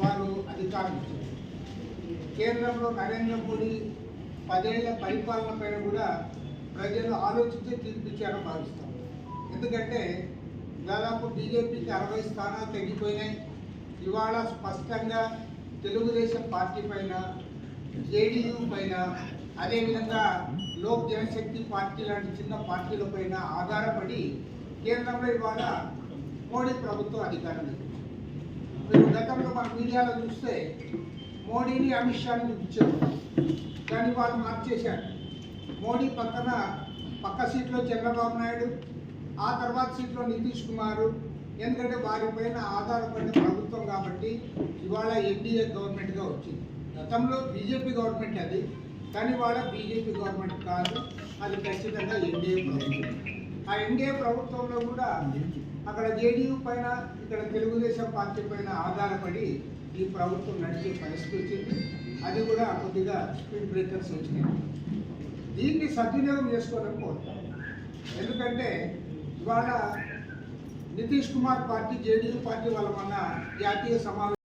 వారు అధికారులు. కేంద్రంలో నరేంద్ర మోడీ పదేళ్ళ పరిపాలనపై కూడా ప్రజలు ఆలోచిస్తే తీర్పిచ్చారని భావిస్తాం. ఎందుకంటే దాదాపు బీజేపీకి అరవై స్థానాలు తగ్గిపోయినాయి. ఇవాళ స్పష్టంగా తెలుగుదేశం పార్టీ పైన జేడీయూ పైన అదేవిధంగా లోక్ జనశక్తి పార్టీ లాంటి చిన్న పార్టీల పైన ఆధారపడి కేంద్రంలో ఇవాళ మోడీ ప్రభుత్వం అధికారం గతంలో మన మీడియాలో చూస్తే మోడీని అమిత్ షాని చూపించారు. కానీ వాళ్ళు మార్చేశారు. మోడీ పక్కన పక్క సీట్లో చంద్రబాబు నాయుడు ఆ తర్వాత సీట్లో నితీష్ కుమార్. ఎందుకంటే వారిపైన ఆధారపడిన ప్రభుత్వం కాబట్టి ఇవాళ ఎన్డీఏ గవర్నమెంట్గా వచ్చింది. గతంలో బీజేపీ గవర్నమెంట్ అది కానీ వాళ్ళ బీజేపీ గవర్నమెంట్ కాదు. అది ఖచ్చితంగా ఎన్డీఏ ప్రభుత్వం. ఆ ఎన్డీఏ ప్రభుత్వంలో కూడా అక్కడ జేడీయూ పైన ఇక్కడ తెలుగుదేశం పార్టీ పైన ఆధారపడి ఈ ప్రభుత్వం నడిచే పరిస్థితి వచ్చింది. అది కూడా కొద్దిగా స్పీడ్ బ్రేకర్స్ వచ్చినాయి. దీన్ని సద్వినియోగం చేసుకోవడం కోరుతాం ఎందుకంటే ఇవాళ Nitish Kumar party JDU party వాళ్ళ మొన్న జాతీయ సమావేశం